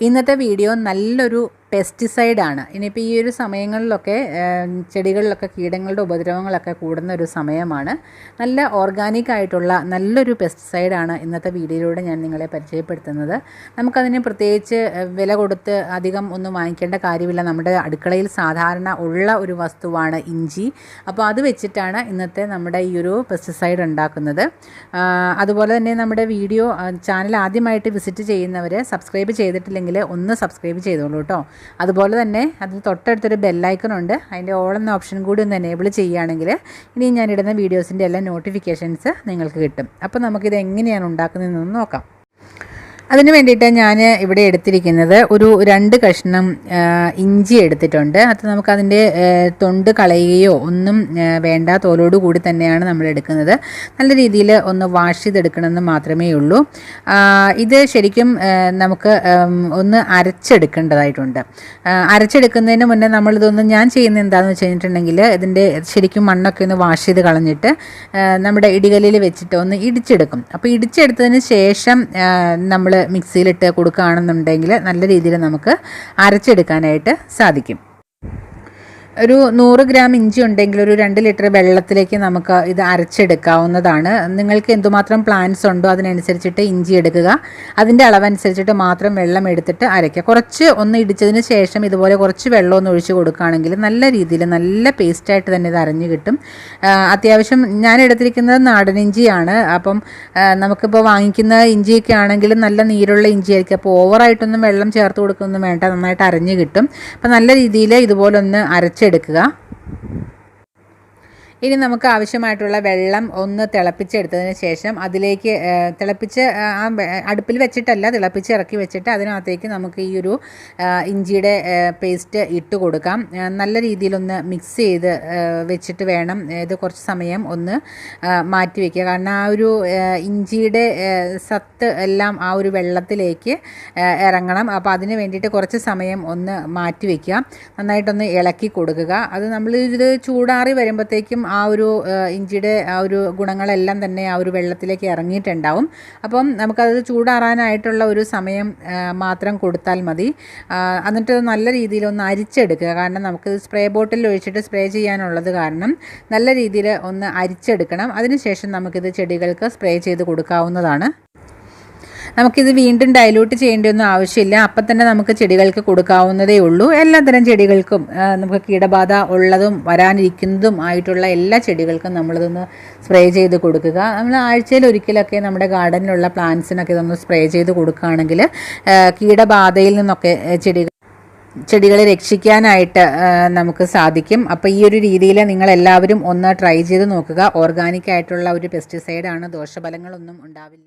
ഇന്നത്തെ വീഡിയോ നല്ലൊരു പെസ്റ്റിസൈഡാണ് ഇനിയിപ്പോൾ ഈ ഒരു സമയങ്ങളിലൊക്കെ ചെടികളിലൊക്കെ കീടങ്ങളുടെ ഉപദ്രവങ്ങളൊക്കെ കൂടുന്ന ഒരു സമയമാണ്. നല്ല ഓർഗാനിക് ആയിട്ടുള്ള നല്ലൊരു പെസ്റ്റിസൈഡാണ് ഇന്നത്തെ വീഡിയോയിലൂടെ ഞാൻ നിങ്ങളെ പരിചയപ്പെടുത്തുന്നത്. നമുക്കതിന് പ്രത്യേകിച്ച് വില കൊടുത്ത് അധികം ഒന്നും വാങ്ങിക്കേണ്ട കാര്യമില്ല. നമ്മുടെ അടുക്കളയിൽ സാധാരണ ഉള്ള ഒരു വസ്തുവാണ് ഇഞ്ചി. അപ്പോൾ അത് വെച്ചിട്ടാണ് ഇന്നത്തെ നമ്മുടെ ഈ ഒരു പെസ്റ്റിസൈഡ് ഉണ്ടാക്കുന്നത്. അതുപോലെ തന്നെ നമ്മുടെ വീഡിയോ ചാനൽ ആദ്യമായിട്ട് വിസിറ്റ് ചെയ്യുന്നവർ സബ്സ്ക്രൈബ് ചെയ്തിട്ടില്ലെങ്കിൽ ഒന്ന് സബ്സ്ക്രൈബ് ചെയ്തോളൂ കേട്ടോ. അതുപോലെ തന്നെ അതിന് തൊട്ടടുത്തൊരു ബെല്ലൈക്കൺ ഉണ്ട്. അതിന്റെ ഓൾ എന്ന ഓപ്ഷൻ കൂടി ഒന്ന് എനേബിൾ ചെയ്യുകയാണെങ്കിൽ ഇനി ഞാനിടുന്ന വീഡിയോസിന്റെ എല്ലാ നോട്ടിഫിക്കേഷൻസ് നിങ്ങൾക്ക് കിട്ടും. അപ്പോൾ നമുക്കിത് എങ്ങനെയാണ് ഉണ്ടാക്കുന്നതെന്ന് നോക്കാം. അതിന് വേണ്ടിയിട്ട് ഞാൻ ഇവിടെ എടുത്തിരിക്കുന്നത് ഒരു രണ്ട് കഷ്ണം ഇഞ്ചി എടുത്തിട്ടുണ്ട്. അത് നമുക്കതിന്റെ തൊണ്ട് കളയുകയോ ഒന്നും വേണ്ട തോലോട് കൂടി തന്നെയാണ് നമ്മൾ എടുക്കുന്നത്. നല്ല രീതിയിൽ ഒന്ന് വാഷ് ചെയ്തെടുക്കണമെന്ന് മാത്രമേ ഉള്ളൂ. ഇത് ശരിക്കും നമുക്ക് ഒന്ന് അരച്ചെടുക്കേണ്ടതായിട്ടുണ്ട്. അരച്ചെടുക്കുന്നതിന് മുന്നേ നമ്മളിതൊന്ന് ഞാൻ ചെയ്യുന്നത് എന്താണെന്ന് വെച്ച് കഴിഞ്ഞിട്ടുണ്ടെങ്കിൽ ഇതിന്റെ ശരിക്കും മണ്ണൊക്കെ ഒന്ന് വാഷ് ചെയ്ത് കളഞ്ഞിട്ട് നമ്മുടെ ഇടികല്ലിൽ വെച്ചിട്ട് ഒന്ന് ഇടിച്ചെടുക്കും. അപ്പോൾ ഇടിച്ചെടുത്തതിന് ശേഷം നമ്മൾ മിക്സിയിലിട്ട് കൊടുക്കുകയാണെന്നുണ്ടെങ്കിൽ നല്ല രീതിയിൽ നമുക്ക് അരച്ചെടുക്കാനായിട്ട് സാധിക്കും. ഒരു നൂറ് ഗ്രാം ഇഞ്ചി ഉണ്ടെങ്കിൽ ഒരു രണ്ട് ലിറ്റർ വെള്ളത്തിലേക്ക് നമുക്ക് ഇത് അരച്ചെടുക്കാവുന്നതാണ്. നിങ്ങൾക്ക് എന്തുമാത്രം പ്ലാന്റ്സ് ഉണ്ടോ അതിനനുസരിച്ചിട്ട് ഇഞ്ചി എടുക്കുക. അതിന്റെ അളവനുസരിച്ചിട്ട് മാത്രം വെള്ളം എടുത്തിട്ട് അരയ്ക്കുക. കുറച്ച് ഒന്ന് ഇടിച്ചതിന് ശേഷം ഇതുപോലെ കുറച്ച് വെള്ളം ഒന്ന് ഒഴിച്ച് കൊടുക്കുകയാണെങ്കിൽ നല്ല രീതിയിൽ നല്ല പേസ്റ്റായിട്ട് തന്നെ ഇത് അരഞ്ഞു കിട്ടും. അത്യാവശ്യം ഞാൻ എടുത്തിരിക്കുന്നത് നാടൻ ഇഞ്ചിയാണ്. അപ്പം നമുക്കിപ്പോൾ വാങ്ങിക്കുന്ന ഇഞ്ചിയൊക്കെ ആണെങ്കിലും നല്ല നീരുള്ള ഇഞ്ചി ആയിരിക്കും അപ്പോൾ ഓവറായിട്ടൊന്നും വെള്ളം ചേർത്ത് കൊടുക്കൊന്നും വേണ്ട. നന്നായിട്ട് അരഞ്ഞു കിട്ടും. അപ്പം നല്ല രീതിയിൽ ഇതുപോലെ ഒന്ന് അരച്ച് എടുക്കുക. ഇനി നമുക്ക് ആവശ്യമായിട്ടുള്ള വെള്ളം ഒന്ന് തിളപ്പിച്ചെടുത്തതിന് ശേഷം അതിലേക്ക് തിളപ്പിച്ച് ആ അടുപ്പിൽ വെച്ചിട്ടല്ല തിളപ്പിച്ച് ഇറക്കി വെച്ചിട്ട് അതിനകത്തേക്ക് നമുക്ക് ഈ ഒരു ഇഞ്ചിയുടെ പേസ്റ്റ് ഇട്ട് കൊടുക്കാം. നല്ല രീതിയിലൊന്ന് മിക്സ് ചെയ്ത് വെച്ചിട്ട് വേണം ഇത് കുറച്ച് സമയം ഒന്ന് മാറ്റി വയ്ക്കുക കാരണം ആ ഒരു ഇഞ്ചിയുടെ സത്ത് എല്ലാം ആ ഒരു വെള്ളത്തിലേക്ക് ഇറങ്ങണം. അപ്പോൾ അതിന് വേണ്ടിയിട്ട് കുറച്ച് സമയം ഒന്ന് മാറ്റി വയ്ക്കുക നന്നായിട്ടൊന്ന് ഇളക്കി കൊടുക്കുക. അത് നമ്മൾ ഇത് ചൂടാറി വരുമ്പോഴത്തേക്കും ആ ഒരു ഇഞ്ചിയുടെ ആ ഒരു ഗുണങ്ങളെല്ലാം തന്നെ ആ ഒരു വെള്ളത്തിലേക്ക് ഇറങ്ങിയിട്ടുണ്ടാവും. അപ്പം നമുക്കത് ചൂടാറാനായിട്ടുള്ള ഒരു സമയം മാത്രം കൊടുത്താൽ മതി. എന്നിട്ട് നല്ല രീതിയിൽ ഒന്ന് അരിച്ചെടുക്കുക. കാരണം നമുക്ക് സ്പ്രേ ബോട്ടിൽ ഒഴിച്ചിട്ട് സ്പ്രേ ചെയ്യാനുള്ളത് കാരണം നല്ല രീതിയിൽ ഒന്ന് അരിച്ചെടുക്കണം. അതിനുശേഷം നമുക്കിത് ചെടികൾക്ക് സ്പ്രേ ചെയ്ത് കൊടുക്കാവുന്നതാണ്. നമുക്കിത് വീണ്ടും ഡൈലൂട്ട് ചെയ്യേണ്ടതൊന്നും ആവശ്യമില്ല. അപ്പം തന്നെ നമുക്ക് ചെടികൾക്ക് കൊടുക്കാവുന്നതേ ഉള്ളൂ. എല്ലാത്തരം ചെടികൾക്കും നമുക്ക് കീടബാധ ഉള്ളതും വരാനിരിക്കുന്നതും ആയിട്ടുള്ള എല്ലാ ചെടികൾക്കും നമ്മളിതൊന്ന് സ്പ്രേ ചെയ്ത് കൊടുക്കുക. നമ്മൾ ആഴ്ചയിൽ ഒരിക്കലൊക്കെ നമ്മുടെ ഗാർഡനിലുള്ള പ്ലാന്റ്സിനൊക്കെ ഇതൊന്ന് സ്പ്രേ ചെയ്ത് കൊടുക്കുകയാണെങ്കിൽ കീടബാധയിൽ നിന്നൊക്കെ ചെടികൾ ചെടികളെ രക്ഷിക്കാനായിട്ട് നമുക്ക് സാധിക്കും. അപ്പോൾ ഈ ഒരു രീതിയിൽ നിങ്ങൾ എല്ലാവരും ഒന്ന് ട്രൈ ചെയ്ത് നോക്കുക. ഓർഗാനിക് ആയിട്ടുള്ള ഒരു പെസ്റ്റിസൈഡാണ് ദോഷഫലങ്ങളൊന്നും ഉണ്ടാവില്ല.